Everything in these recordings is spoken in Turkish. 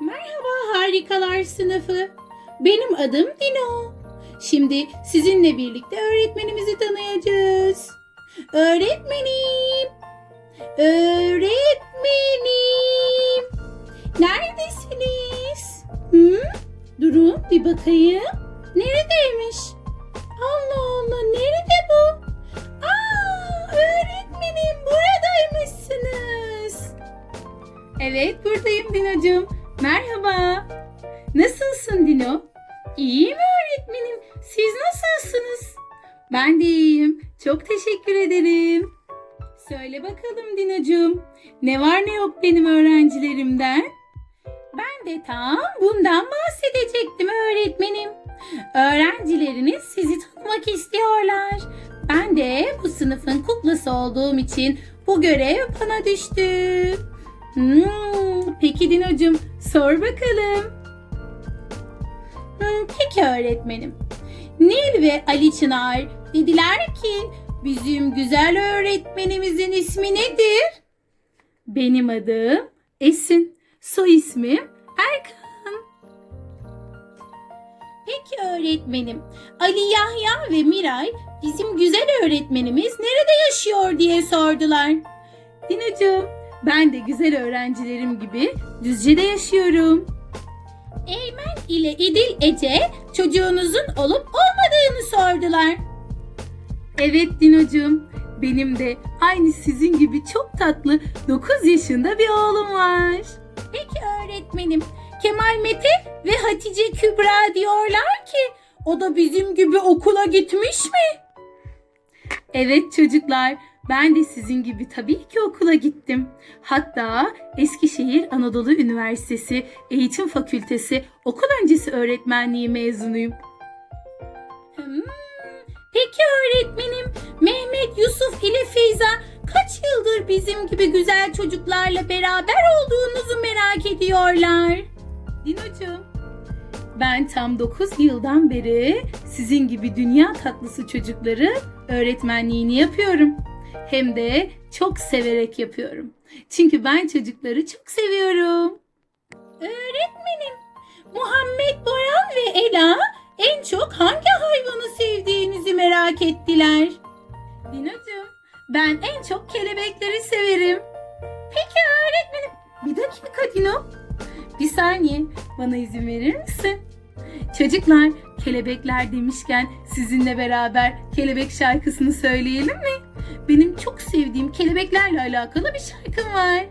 Merhaba harikalar sınıfı. Benim adım Dino. Şimdi sizinle birlikte öğretmenimizi tanıyacağız. Öğretmenim. Öğretmenim. Neredesiniz? Hı? Durun bir bakayım. Neredeymiş? Allah Allah nerede bu? Aa öğretmenim buradaymışsınız. Evet buradayım Dino'cum. Merhaba. Nasılsın Dino? İyiyim öğretmenim. Siz nasılsınız? Ben de iyiyim. Çok teşekkür ederim. Söyle bakalım Dino'cum. Ne var ne yok benim öğrencilerimden? Ben de tam bundan bahsedecektim öğretmenim. Öğrencileriniz sizi tanımak istiyorlar. Ben de bu sınıfın kuklası olduğum için bu görev bana düştü. Hmm, peki sor bakalım. Hmm, peki öğretmenim. Nil ve Ali Çınar dediler ki bizim güzel öğretmenimizin ismi nedir? Benim adım Esin. Soy ismim Erkan. Peki öğretmenim. Ali Yahya ve Miray bizim güzel öğretmenimiz nerede yaşıyor diye sordular. Dinocuğum ben de güzel öğrencilerim gibi Düzce'de yaşıyorum. Eymen ile İdil Ece çocuğunuzun olup olmadığını sordular. Evet Dinocuğum benim de aynı sizin gibi çok tatlı 9 yaşında bir oğlum var. Peki öğretmenim Kemal Mete ve Hatice Kübra diyorlar ki o da bizim gibi okula gitmiş mi? Evet çocuklar, ben de sizin gibi tabii ki okula gittim. Hatta Eskişehir Anadolu Üniversitesi Eğitim Fakültesi okul öncesi öğretmenliği mezunuyum. Hmm, peki öğretmenim, Mehmet, Yusuf ile Feyza kaç yıldır bizim gibi güzel çocuklarla beraber olduğunuzu merak ediyorlar. Dinocuğum, ben tam 9 yıldan beri sizin gibi dünya tatlısı çocukları öğretmenliğini yapıyorum. Hem de çok severek yapıyorum. Çünkü ben çocukları çok seviyorum. Öğretmenim, Muhammed Boran ve Ela en çok hangi hayvanı sevdiğinizi merak ettiler. Dinocuğum, ben en çok kelebekleri severim. Peki öğretmenim, bir dakika Dino. Bir saniye, bana izin verir misin? Çocuklar, kelebekler demişken sizinle beraber kelebek şarkısını söyleyelim mi? Benim çok sevdiğim kelebeklerle alakalı bir şarkım var.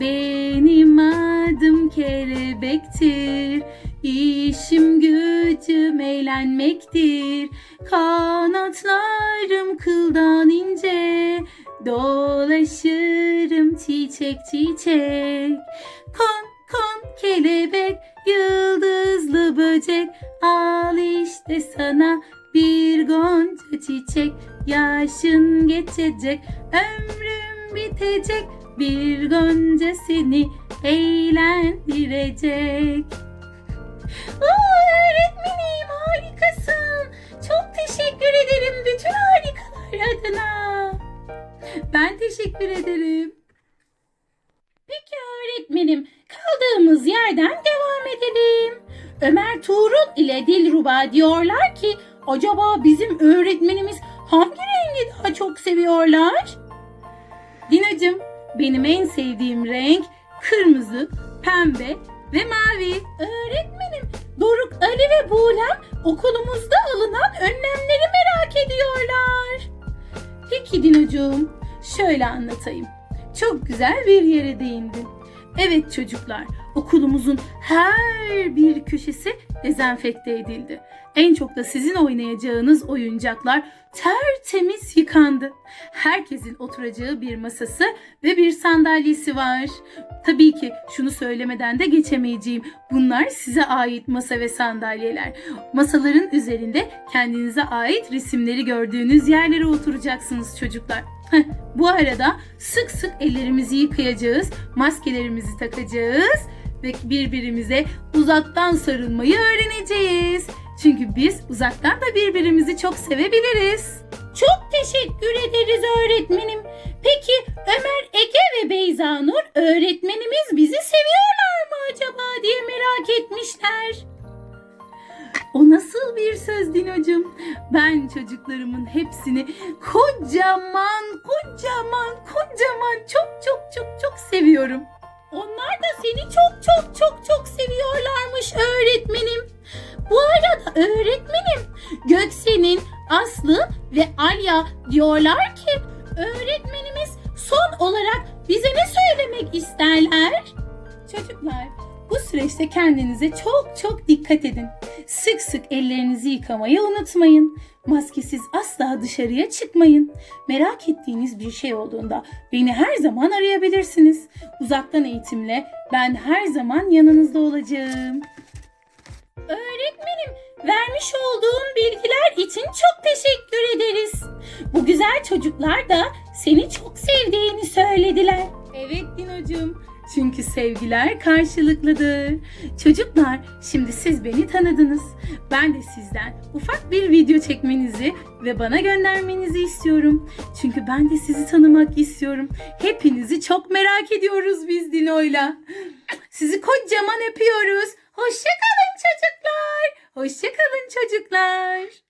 Benim adım kelebektir. İşim gücüm eğlenmektir. Kanatlarım kıldan ince. Dolaşırım çiçek çiçek. Kon kon kelebek, yıldızlı böcek. Al işte sana bir gonca çiçek. Yaşın geçecek, ömrüm bitecek. Bir gonca seni eğlendirecek. Aa, öğretmenim harikasın. Çok teşekkür ederim bütün harikalar adına. Ben teşekkür ederim. Peki öğretmenim, kaldığımız yerden devam edelim. Ömer Tuğrul ile Dilruba diyorlar ki acaba bizim öğretmenimiz hangi rengi daha çok seviyorlar? Dinacığım, benim en sevdiğim renk kırmızı, pembe ve mavi. Öğretmenim, Doruk, Ali ve Buğlem okulumuzda alınan önlemleri merak ediyorlar. Peki Dinocuğum, şöyle anlatayım. Çok güzel bir yere değindin. Evet çocuklar, okulumuzun her bir köşesi dezenfekte edildi. En çok da sizin oynayacağınız oyuncaklar tertemiz yıkandı. Herkesin oturacağı bir masası ve bir sandalyesi var. Tabii ki şunu söylemeden de geçemeyeceğim. Bunlar size ait masa ve sandalyeler. Masaların üzerinde kendinize ait resimleri gördüğünüz yerlere oturacaksınız çocuklar. Heh, bu arada sık sık ellerimizi yıkayacağız, maskelerimizi takacağız ve birbirimize uzaktan sarılmayı öğreneceğiz. Çünkü biz uzaktan da birbirimizi çok sevebiliriz. Çok teşekkür ederiz öğretmenim. Peki Ömer, Ege ve Beyza Nur öğretmenimiz bizi seviyorlar mı acaba öğretmişler. O nasıl bir söz Dinocuğum? Ben çocuklarımın hepsini kocaman, kocaman, kocaman çok çok çok çok seviyorum. Onlar da seni çok çok çok çok seviyorlarmış öğretmenim. Bu arada öğretmenim Göksen'in Aslı ve Alya diyorlar ki öğretmenimiz son olarak bize ne söylemek isterler? Çocuklar bu süreçte kendinize çok çok dikkat edin. Sık sık ellerinizi yıkamayı unutmayın. Maskesiz asla dışarıya çıkmayın. Merak ettiğiniz bir şey olduğunda beni her zaman arayabilirsiniz. Uzaktan eğitimle ben her zaman yanınızda olacağım. Öğretmenim, vermiş olduğun bilgiler için çok teşekkür ederiz. Bu güzel çocuklar da seni çok sevdiğini söylediler. Dinocuğum. Çünkü sevgiler karşılıklıdır. Çocuklar, şimdi siz beni tanıdınız. Ben de sizden ufak bir video çekmenizi ve bana göndermenizi istiyorum. Çünkü ben de sizi tanımak istiyorum. Hepinizi çok merak ediyoruz biz Dino'yla. Sizi kocaman öpüyoruz. Hoşçakalın çocuklar. Hoşçakalın çocuklar.